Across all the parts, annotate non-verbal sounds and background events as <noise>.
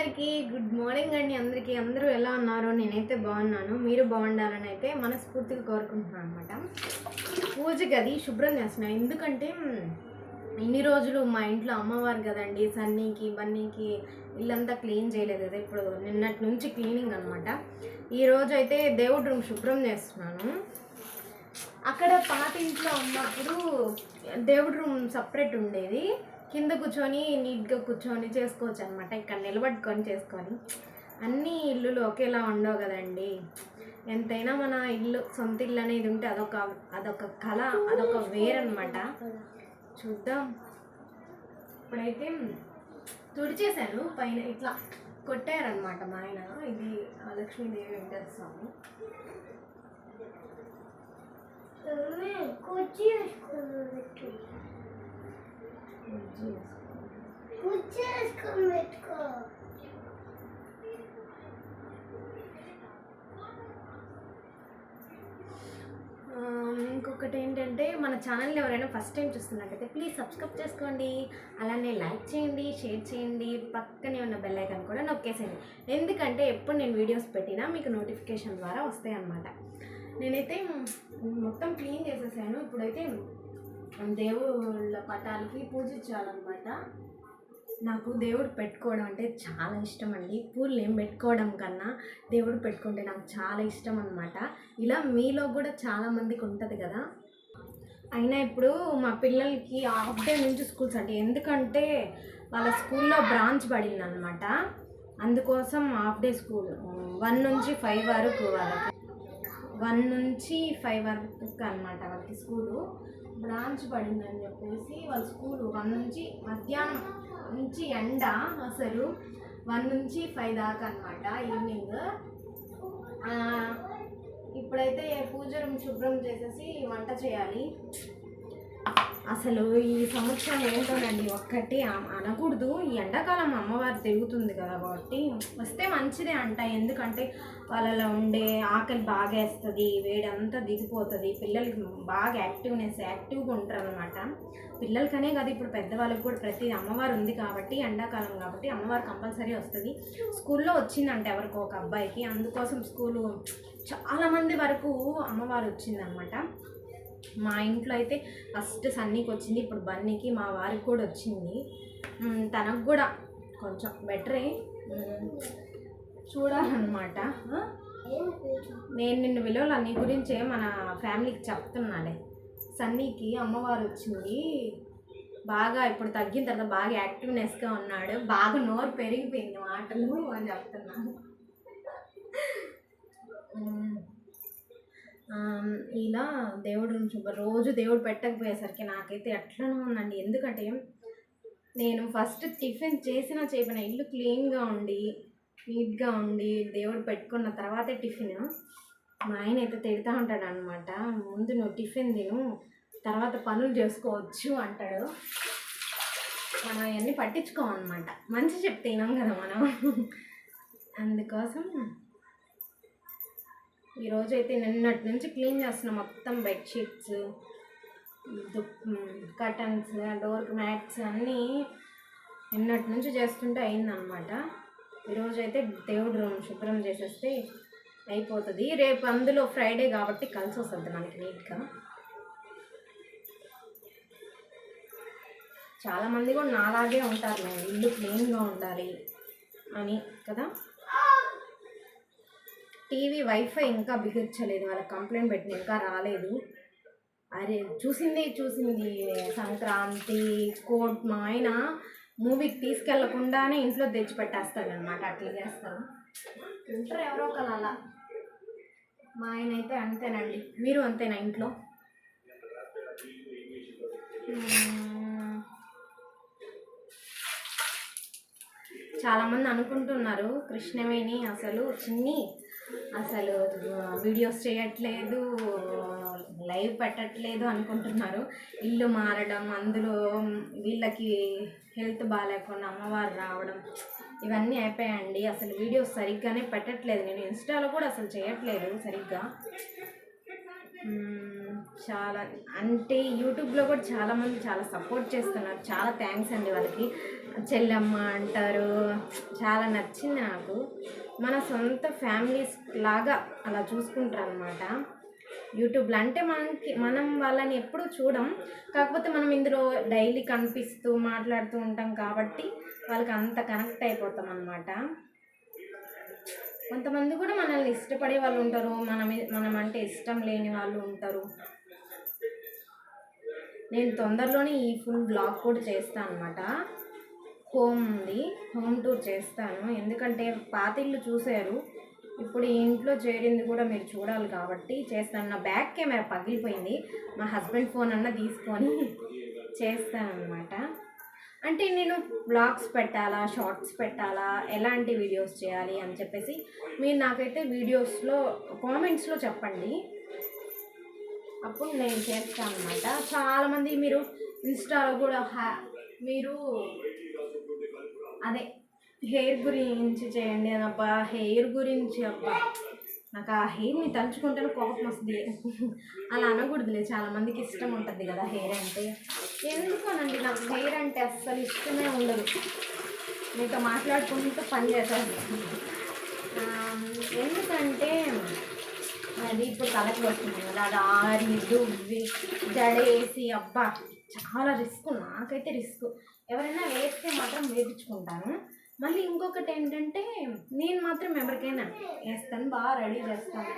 అందరికీ good morning అండి. అందరికీ అందరూ ఎలా ఉన్నారో? నేనైతే బాగున్నాను. మీరు బాగుండాలని అయితే మనస్ఫూర్తిగా కోరుకుంటున్నాను అనమాట పూజ గది శుభ్రం చేస్తున్నాను. ఎందుకంటే ఇన్ని రోజులు మా ఇంట్లో అమ్మవారు కదండి సన్నీకి బన్నీకి ఇల్లంతా క్లీన్ చేయలేదు కదా. ఇప్పుడు నిన్నటి నుంచి క్లీనింగ్ అనమాట ఈరోజు అయితే దేవుడి రూమ్ శుభ్రం చేస్తున్నాను. అక్కడ పాత ఇంట్లో ఉన్నప్పుడు దేవుడి రూమ్ సపరేట్ ఉండేది. కింద కూర్చొని నీట్గా కూర్చొని చేసుకోవచ్చు అనమాట ఇక్కడ నిలబడుకొని చేసుకొని. అన్ని ఇల్లులు ఒకేలా ఉండవు కదండి. ఎంతైనా మన ఇల్లు సొంత ఇల్లు అనేది ఉంటే అదొక అదొక కళ అదొక వేరనమాట చూద్దాం. ఇప్పుడైతే తుడిచేశాను. పైన ఇట్లా కొట్టారనమాట మా ఆయన. ఇది లక్ష్మీదేవి వెంకటేశ్వర స్వామి. కుర్చీ Um, ఇంకొకటి ఏంటంటే మన ఛానల్ ఎవరైనా ఫస్ట్ టైం చూస్తున్నట్టయితే ప్లీజ్ సబ్స్క్రైబ్ చేసుకోండి. అలానే లైక్ చేయండి షేర్ చేయండి. పక్కనే ఉన్న బెల్ ఐకాన్ కూడా నొక్కేసేయండి. ఎందుకంటే ఎప్పుడు నేను వీడియోస్ పెట్టినా మీకు నోటిఫికేషన్ ద్వారా వస్తాయి అన్నమాట నేనైతే మొత్తం క్లీన్ చేసేసాను. ఇప్పుడైతే దేవుళ్ళ పటాలకి పూజించాలన్నమాట. నాకు దేవుడు పెట్టుకోవడం అంటే చాలా ఇష్టం అండి పూలు ఏం పెట్టుకోవడం కన్నా దేవుడు పెట్టుకుంటే నాకు చాలా ఇష్టం అనమాట ఇలా మీలో కూడా చాలామందికి ఉంటుంది కదా. అయినా ఇప్పుడు మా పిల్లలకి హాఫ్ డే నుంచి స్కూల్స్ అంటే ఎందుకంటే వాళ్ళ స్కూల్లో బ్రాంచ్ పడింది అనమాట అందుకోసం హాఫ్ డే స్కూల్ వన్ నుంచి ఫైవ్ వరకు వాళ్ళకి వన్ నుంచి ఫైవ్ వరకు అనమాట వాళ్ళకి స్కూలు. బ్రాంచ్ పడిందని చెప్పేసి వాళ్ళ స్కూలు వన్ నుంచి మధ్యాహ్నం నుంచి ఎండ అసలు వన్ నుంచి ఫైవ్ దాకా అనమాట ఈవినింగ్. ఇప్పుడైతే పూజ రూమ్ శుభ్రం చేసేసి వంట చేయాలి. అసలు ఈ సంవత్సరం ఏంటోనండి ఒక్కటి అనకూడదు. ఈ ఎండాకాలం అమ్మవారు తిరుగుతుంది కదా కాబట్టి వస్తే మంచిదే అంట. ఎందుకంటే వాళ్ళలో ఉండే ఆకలి బాగా వేస్తుంది వేడంతా దిగిపోతుంది. పిల్లలకి బాగా యాక్టివ్నెస్ యాక్టివ్గా ఉంటారు అనమాట పిల్లలకనే కాదు ఇప్పుడు పెద్దవాళ్ళకి కూడా ప్రతి అమ్మవారు ఉంది కాబట్టి ఎండాకాలం కాబట్టి అమ్మవారు కంపల్సరీ వస్తుంది. స్కూల్లో వచ్చిందంట ఎవరికో ఒక అబ్బాయికి. అందుకోసం స్కూలు చాలామంది వరకు అమ్మవారు వచ్చిందనమాట మా ఇంట్లో అయితే ఫస్ట్ సన్నీకి వచ్చింది ఇప్పుడు బన్నీకి మా వారికి కూడా వచ్చింది. తనకు కూడా కొంచెం బెటరే. చూడాలన్నమాట. నేను నిన్ను విలువలు నీ గురించే మన ఫ్యామిలీకి చెప్తున్నానే సన్నీకి అమ్మవారు వచ్చింది. బాగా ఇప్పుడు తగ్గిన తర్వాత బాగా యాక్టివ్నెస్గా ఉన్నాడు. బాగా నోరు పెరిగిపోయింది మాటలు అని చెప్తున్నాను. ఇలా దేవుడు నుంచి రోజు దేవుడు పెట్టకపోయేసరికి నాకైతే ఎట్లనో ఉందండి. ఎందుకంటే నేను ఫస్ట్ టిఫిన్ చేసినా చేపిన ఇల్లు క్లీన్గా ఉండి నీట్గా ఉండి దేవుడు పెట్టుకున్న తర్వాతే టిఫిన్. మా ఆయన అయితే తిడతా ఉంటాడు అనమాట ముందు నువ్వు టిఫిన్ తిను తర్వాత పనులు చేసుకోవచ్చు అంటాడు. మనం అవన్నీ పట్టించుకోమన్నమాట. మంచి చెప్తే వినాం కదా మనం. అందుకోసం ఈరోజు అయితే నిన్నటి నుంచి క్లీన్ చేస్తున్నాం మొత్తం బెడ్షీట్స్ కర్టన్స్ డోర్ మ్యాట్స్ అన్నీ నిన్నటి నుంచి చేస్తుంటే అయిందనమాట ఈరోజు అయితే దేవుడి రూమ్ శుభ్రం చేసేస్తే అయిపోతుంది. రేపు అందులో ఫ్రైడే కాబట్టి కలిసి వస్తుంది మనకి నీట్గా చాలామంది కూడా నాలాగే ఉంటారు ఇల్లు క్లీన్గా ఉండాలి అని కదా? టీవీ వైఫై ఇంకా బిగించలేదు వాళ్ళకి కంప్లైంట్ పెట్టిన ఇంకా రాలేదు. అరే చూసింది చూసింది సంక్రాంతి కోట్ మా ఆయన మూవీకి తీసుకెళ్ళకుండానే ఇంట్లో తెచ్చి పెట్టేస్తాడు అనమాట అట్లా చేస్తారు ఉంటారు ఎవరో ఒకరు అలా. మా ఆయన అయితే అంతేనండి. మీరు అంతేనా ఇంట్లో? చాలామంది అనుకుంటున్నారు కృష్ణవేణి అసలు చిన్ని అసలు వీడియోస్ చేయట్లేదు లైవ్ పెట్టట్లేదు అనుకుంటున్నారు. ఇల్లు మారడం అందులో వీళ్ళకి హెల్త్ బాగాలేకుండా అమ్మవారు రావడం ఇవన్నీ అయిపోయాయండి. అసలు వీడియోస్ సరిగ్గానే పెట్టట్లేదు. నేను ఇన్స్టాలో కూడా అసలు చేయట్లేదు సరిగ్గా. చాలా అంటే యూట్యూబ్లో కూడా చాలామంది చాలా సపోర్ట్ చేస్తున్నారు. చాలా థ్యాంక్స్ అండి వాళ్ళకి. చెల్లెమ్మ అంటారు. చాలా నచ్చింది నాకు. మన సొంత ఫ్యామిలీస్ లాగా అలా చూసుకుంటారు అనమాట యూట్యూబ్లో అంటే మనకి మనం వాళ్ళని ఎప్పుడూ చూడం. కాకపోతే మనం ఇందులో డైలీ కనిపిస్తూ మాట్లాడుతూ ఉంటాం కాబట్టి వాళ్ళకి అంత కనెక్ట్ అయిపోతాం అనమాట కొంతమంది కూడా మనల్ని ఇష్టపడే వాళ్ళు ఉంటారు. మనం మనం అంటే ఇష్టం లేని వాళ్ళు ఉంటారు. నేను తొందరలోనే ఈ ఫుల్ బ్లాగ్ కూడా చేస్తాను అనమాట హోమ్ ఉంది. హోమ్ టూర్ చేస్తాను. ఎందుకంటే పాత ఇల్లు చూశారు. ఇప్పుడు ఈ ఇంట్లో చేరింది కూడా మీరు చూడాలి కాబట్టి చేస్తాను. నా బ్యాక్ కెమెరా పగిలిపోయింది. మా హస్బెండ్ ఫోన్ అన్న తీసుకొని <laughs> చేస్తాను అనమాట అంటే నేను బ్లాగ్స్ పెట్టాలా షార్ట్స్ పెట్టాలా ఎలాంటి వీడియోస్ చేయాలి అని చెప్పేసి మీరు నాకైతే వీడియోస్లో కామెంట్స్లో చెప్పండి. అప్పుడు నేను చేస్తాను అనమాట చాలామంది మీరు ఇన్స్టాలో కూడా హ్యా మీరు అదే హెయిర్ గురించి చేయండి అని అబ్బా హెయిర్ గురించి అబ్బా. నాకు ఆ హెయిర్ని తలుచుకుంటేనే కోపం వస్తుంది. అలా అనకూడదులే చాలా మందికి ఇష్టం ఉంటుంది కదా హెయిర్ అంటే. ఎందుకోనండి నాకు హెయిర్ అంటే అస్సలు ఇష్టమే ఉండదు. మీతో మాట్లాడుకుంటూ పని చేస్తాను. ఎందుకంటే అది ఇప్పుడు తలకి వస్తుంది కదా అది ఆరి దువ్వి జడేసి అబ్బా చాలా రిస్క్ నాకైతే రిస్క్. ఎవరైనా వేస్తే మాత్రం వేపించుకుంటాను. మళ్ళీ ఇంకొకటి ఏంటంటే నేను మాత్రం ఎవరికైనా వేస్తాను బాగా రెడీ చేస్తాను.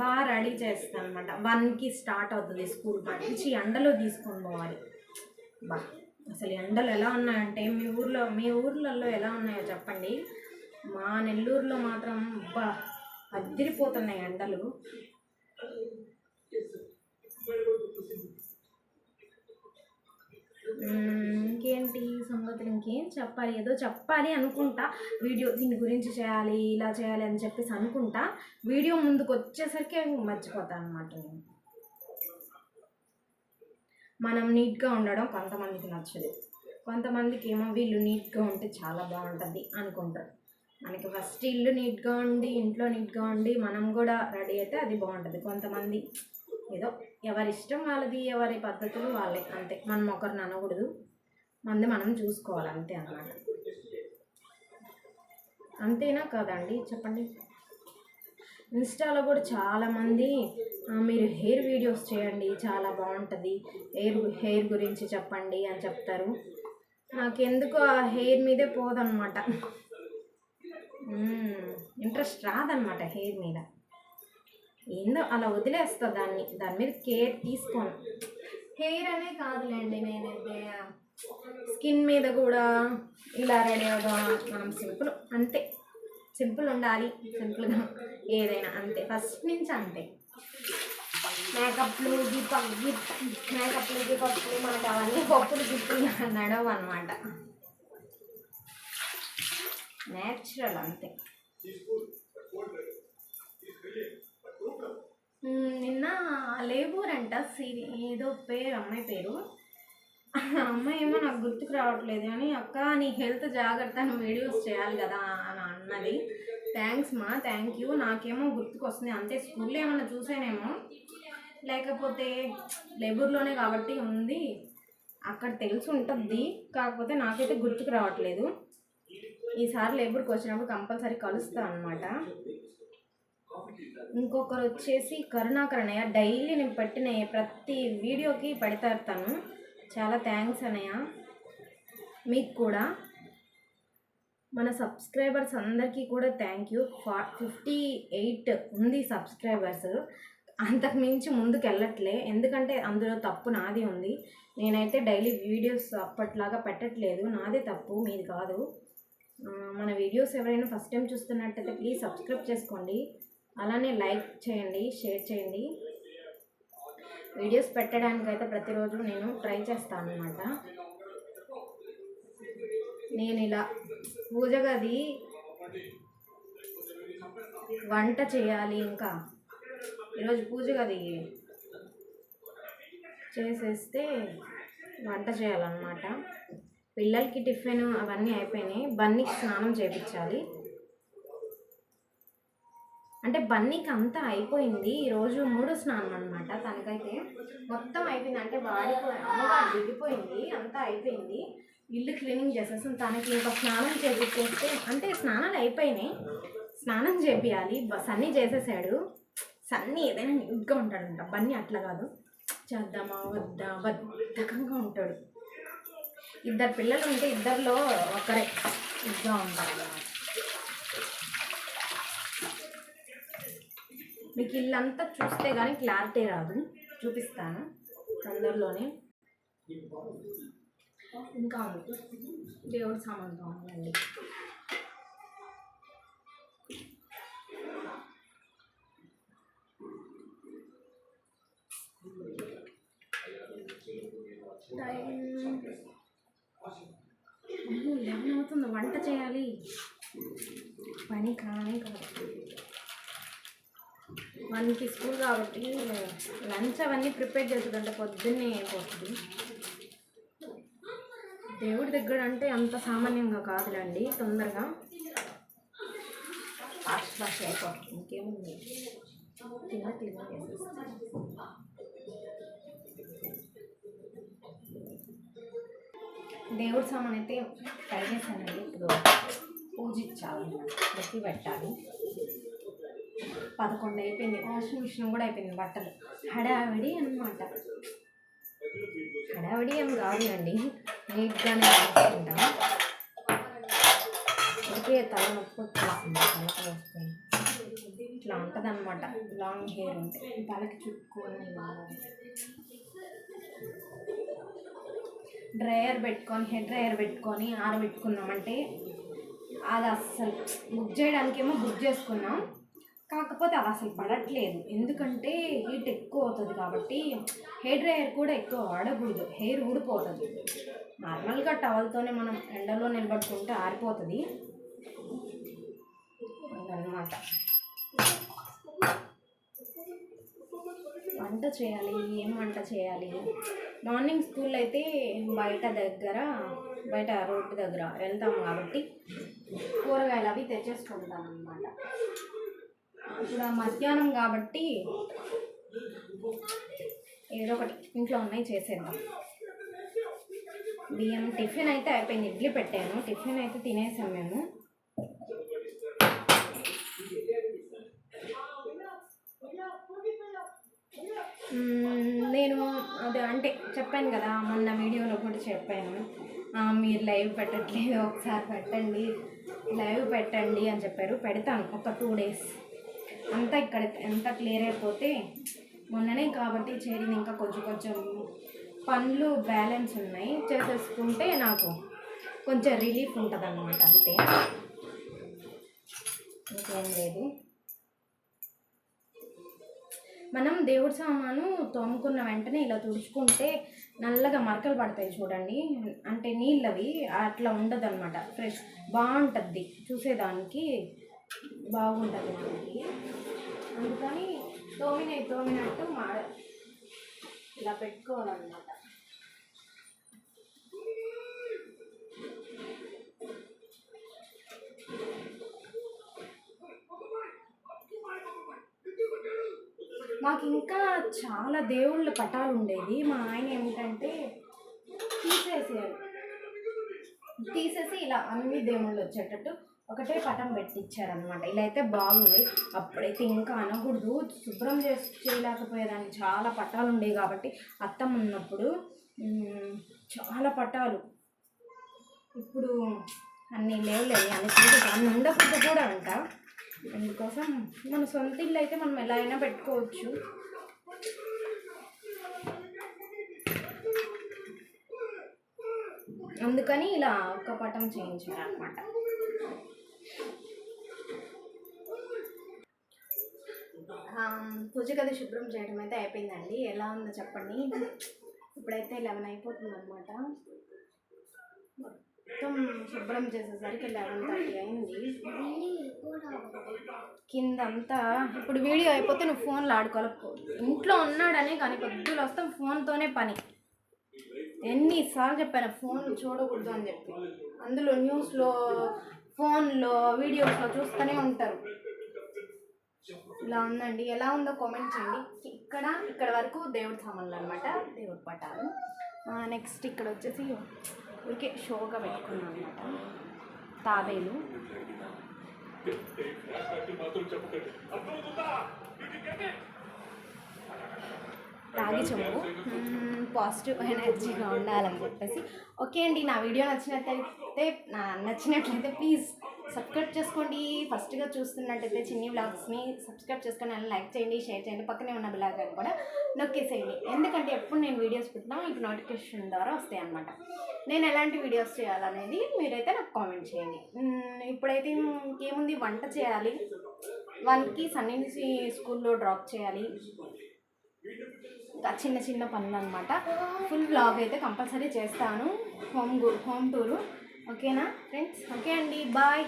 బాగా రెడీ చేస్తాను అనమాట వన్కి స్టార్ట్ అవుతుంది స్కూల్ మంచి ఎండలో తీసుకొని పోవాలి. బా అసలు ఎండలు ఎలా ఉన్నాయంటే మీ ఊర్లో మీ ఊర్లలో ఎలా ఉన్నాయో చెప్పండి. మా నెల్లూరులో మాత్రం బా అద్దరిపోతున్నాయి ఎండలు. ఇంకేంటి? సంగతులు ఇంకేం చెప్పాలి? ఏదో చెప్పాలి అనుకుంటా. వీడియో దీని గురించి చేయాలి ఇలా చేయాలి అని చెప్పేసి అనుకుంటా. వీడియో ముందుకు వచ్చేసరికి మర్చిపోతాను అనమాట నేను. మనం నీట్గా ఉండడం కొంతమందికి నచ్చదు. కొంతమందికి ఏమో వీళ్ళు నీట్గా ఉంటే చాలా బాగుంటుంది అనుకుంటారు. మనకి ఫస్ట్ ఇల్లు నీట్గా ఉండి ఇంట్లో నీట్గా ఉండి మనం కూడా రెడీ అయితే అది బాగుంటుంది. కొంతమంది ఏదో ఎవరి ఇష్టం వాళ్ళది ఎవరి పద్ధతులు వాళ్ళే అంతే. మనం ఒకరిని అనకూడదు. మంది మనం చూసుకోవాలి అంతే అన్నమాట. అంతేనా కాదండి? చెప్పండి. ఇన్స్టాలో కూడా చాలామంది మీరు హెయిర్ వీడియోస్ చేయండి చాలా బాగుంటుంది. హెయిర్ హెయిర్ గురించి చెప్పండి అని చెప్తారు. నాకెందుకు ఆ హెయిర్ మీదే పోదనమాట ఇంట్రెస్ట్ రాదనమాట హెయిర్ మీద. ఏందో అలా వదిలేస్తా దాన్ని దాని మీద కేర్ తీసుకోను. హెయిర్ అనే కాదులేండి నేనైతే. స్కిన్ మీద కూడా ఇలా రెడీ అవుదాం మనం సింపుల్ అంతే. సింపుల్ ఉండాలి సింపుల్గా ఏదైనా అంతే. ఫస్ట్ నుంచి అంతే. మేకప్లు గిప్ గిప్ మేకప్లు గిప్పలు మనకు అవన్నీ పప్పులు గిప్పులు నడవు అనమాట నేచురల్ అంతే. నిన్న లేబూర్ అంట సిరి ఏదో పేరు అమ్మాయి పేరు. ఆ అమ్మాయి ఏమో నాకు గుర్తుకు రావట్లేదు కానీ అక్క నీ హెల్త్ జాగ్రత్త వీడియోస్ చేయాలి కదా అని అన్నది. థ్యాంక్స్ మా థ్యాంక్ యూ. నాకేమో గుర్తుకు వస్తుంది అంతే స్కూల్లో ఏమన్నా చూసానేమో? లేకపోతే లేబర్లోనే కాబట్టి ఉంది. అక్కడ తెలిసి ఉంటుంది కాకపోతే నాకైతే గుర్తుకు రావట్లేదు. ఈసారి లేబర్కి వచ్చినప్పుడు కంపల్సరీ కలుస్తా అనమాట ఇంకొకరు వచ్చేసి కరుణాకరణయ్య డైలీ నేను పెట్టిన ప్రతి వీడియోకి పెడతారు తను. చాలా థ్యాంక్స్ అనయ్య మీకు కూడా. మన సబ్స్క్రైబర్స్ అందరికీ కూడా thank you for fifty eight ఉంది సబ్స్క్రైబర్స్ అంతకు మించి ముందుకు వెళ్ళట్లే ఎందుకంటే అందులో తప్పు నాది ఉంది. నేనైతే డైలీ వీడియోస్ అప్పట్లాగా పెట్టట్లేదు. నాదే తప్పు మీది కాదు. మన వీడియోస్ ఎవరైనా ఫస్ట్ టైం చూస్తున్నట్టయితే ప్లీజ్ సబ్స్క్రైబ్ చేసుకోండి. అలానే లైక్ చేయండి షేర్ చేయండి. వీడియోస్ పెట్టడానికి అయితే ప్రతిరోజు నేను ట్రై చేస్తాను అనమాట నేను ఇలా పూజ గది వంట చేయాలి ఇంకా. ఈరోజు పూజ గది చేసేస్తే వంట చేయాలన్నమాట. పిల్లలకి టిఫిన్ అవన్నీ అయిపోయినాయి. బన్నీకి స్నానం చేయించాలి అంటే బన్నీకి అంతా అయిపోయింది ఈరోజు మూడు స్నానం అనమాట తనకైతే. మొత్తం అయిపోయింది. అంటే వాడిపోయి అమ్మవారు దిగిపోయింది. అంతా అయిపోయింది. ఇల్లు క్లీనింగ్ చేసేసాం తనకి ఇంకా స్నానం చేపిస్తే అంటే స్నానాలు అయిపోయినాయి. స్నానం చేపియాలి. సన్నీ చేసేసాడు. సన్నీ ఏదైనా నీట్గా ఉంటాడంట. బన్నీ అట్లా కాదు. చేద్దామా? వద్దా? బద్ధకంగా ఉంటాడు. ఇద్దరు పిల్లలు ఉంటే ఇద్దరిలో ఒకరే. ఇదిగా ఉంటారు మీకు ఇల్లంతా చూస్తే కానీ క్లారిటీ రాదు. చూపిస్తాను తొందరలోనే. ఇంకా ఉంది దేవుడి టైం. లెవెన్ అవుతుంది వంట చేయాలి. పని కానీ కాదు. వన్కి స్కూల్ కాబట్టి లంచ్ అవన్నీ ప్రిపేర్ చేస్తుందంటే పొద్దున్నే అయిపోతుంది. దేవుడి దగ్గర అంటే అంత సామాన్యంగా కాదులేండి తొందరగా. ఫాస్ట్ ఫాస్ట్ అయిపోతుంది ఇంకేముంది? తిన్న తిన్న దేవుడి సామాన్ అయితే కడిగేసానండి ఇప్పుడు పూజించాలి బట్టి పెట్టాలి. పదకొండు అయిపోయింది. వాషింగ్ మిషన్ కూడా అయిపోయింది బట్టలు. హడావిడి అనమాట హడావిడి ఏం కాదు అండి నీట్గానే వేసుకుంటాం అందుకే తల నొప్పి వచ్చేసింది తలకి వస్తుంది. ఇట్లా ఉంటుంది అనమాట లాంగ్ హెయిర్ ఉంటే. తలకి చుట్టుకొని డ్రయర్ పెట్టుకొని హెడ్ డ్రయర్ పెట్టుకొని ఆరబెట్టుకున్నామంటే అది అస్సలు బుక్ చేయడానికేమో బుక్ చేసుకున్నాం. కాకపోతే అది అసలు పడట్లేదు. ఎందుకంటే హీట్ ఎక్కువ అవుతుంది కాబట్టి హెయిర్ డ్రైయర్ కూడా ఎక్కువ వాడకూడదు. హెయిర్ ఊడిపోతుంది. నార్మల్గా టవల్తోనే మనం ఎండలో నిలబడుకుంటే ఆరిపోతుంది. అదనమాట వంట చేయాలి? ఏం వంట చేయాలి? మార్నింగ్ స్కూల్ అయితే బయట దగ్గర బయట రోడ్డు దగ్గర వెళ్తాం కాబట్టి కూరగాయలు అవి తెచ్చేసుకుంటాం అనమాట ఇప్పుడు మధ్యాహ్నం కాబట్టి ఏదో ఒకటి ఇంట్లో ఉన్నాయి చేసేద్దాం. బియ్యం టిఫిన్ అయితే అయిపోయింది ఇడ్లీ పెట్టాను. టిఫిన్ అయితే తినేసాం మేము. నేను అదే అంటే చెప్పాను కదా మొన్న వీడియోలో కూడా చెప్పాను. మీరు లైవ్ పెట్టట్లేదు ఒకసారి పెట్టండి లైవ్ పెట్టండి అని చెప్పారు. పెడతాను ఒక టూ డేస్. అంతా ఇక్కడ ఎంత క్లియర్ అయిపోతే మొన్ననే కాబట్టి చేరింది ఇంకా కొంచెం కొంచెం పనులు బ్యాలెన్స్ ఉన్నాయి. చేసేసుకుంటే నాకు కొంచెం రిలీఫ్ ఉంటుంది అన్నమాట అంతే. ఇంకేం లేదు. మనం దేవుడి సామాను తోముకున్న వెంటనే ఇలా తుడుచుకుంటే నల్లగా మరకలు పడతాయి చూడండి. అంటే నీళ్ళవి అట్లా ఉండదు అనమాట ఫ్రెష్ బాగుంటుంది. చూసేదానికి బాగుంటుంది మనకి. అందుకని తోమినవి తోమినట్టు మా ఇలా పెట్టుకోవాలన్నమాట. మాకు ఇంకా చాలా దేవుళ్ళ పటాలు ఉండేది మా ఆయన ఏమిటంటే తీసేసేయాలి. తీసేసి ఇలా అన్ని దేవుళ్ళు వచ్చేటట్టు ఒకటే పటం పెట్టించారనమాట ఇలా అయితే బాగుంది. అప్పుడైతే ఇంకా అనకూడదు. శుభ్రం చేసి చేయలేకపోయేదాన్ని. చాలా పట్టాలు ఉండేవి కాబట్టి అత్తమ్మ ఉన్నప్పుడు చాలా పట్టాలు ఇప్పుడు అన్నీ లేవులేదు అన్ని తీసేసి అన్ని కూడా అంట అందుకోసం మన సొంత ఇల్లు అయితే మనం ఎలా అయినా పెట్టుకోవచ్చు. అందుకని ఇలా ఒక్క పటం చేయించారనమాట పూజ గది శుభ్రం చేయడం అయితే అయిపోయిందండి. ఎలా ఉందో చెప్పండి. ఇప్పుడైతే లెవెన్ అయిపోతుంది అనమాట మొత్తం శుభ్రం చేసేసరికి లెవెన్ థర్టీ అయింది. కిందంతా ఇప్పుడు వీడియో అయిపోతే నువ్వు ఫోన్లో ఆడుకోవాలి. ఇంట్లో ఉన్నాడనే కానీ పొద్దులు వస్తాం ఫోన్తోనే పని. ఎన్నిసార్లు చెప్పాను ఫోన్ చూడకూడదు అని చెప్పి. అందులో న్యూస్లో ఫోన్లో వీడియోస్లో చూస్తూనే ఉంటారు. ఇలా ఉందండి. ఎలా ఉందో కామెంట్ చేయండి. ఇక్కడ ఇక్కడ వరకు దేవుడి సామాన్లు అనమాట దేవుడి పటాలు. నెక్స్ట్ ఇక్కడ వచ్చేసి ఊరికే షోగా పెట్టుకున్నాం అనమాట తాబేలు. రాగి చెంబు పాజిటివ్ ఎనర్జీగా ఉండాలని చెప్పేసి. ఓకే అండి నా వీడియో నచ్చినట్లయితే నా నచ్చినట్లయితే ప్లీజ్ సబ్స్క్రైబ్ చేసుకోండి. ఫస్ట్గా చూస్తున్నట్టయితే చిన్ని బ్లాగ్స్ని సబ్స్క్రైబ్ చేసుకొని అలా లైక్ చేయండి షేర్ చేయండి. పక్కనే ఉన్న బిలాగ్ కూడా నొక్కేసేయండి. ఎందుకంటే ఎప్పుడు నేను వీడియోస్ పెట్టినా మీకు నోటిఫికేషన్ ద్వారా వస్తాయి అన్నమాట. నేను ఎలాంటి వీడియోస్ చేయాలనేది మీరైతే నాకు కామెంట్ చేయండి. ఇప్పుడైతే ఇంకేముంది? వంట చేయాలి. వన్కి సన్నీ స్కూల్లో డ్రాప్ చేయాలి. ఇంకా చిన్న చిన్న పనులు అనమాట ఫుల్ బ్లాగ్ అయితే కంపల్సరీ చేస్తాను. Home home tour. ఓకేనా? ఫ్రెండ్స్ ఓకే అండి. బాయ్.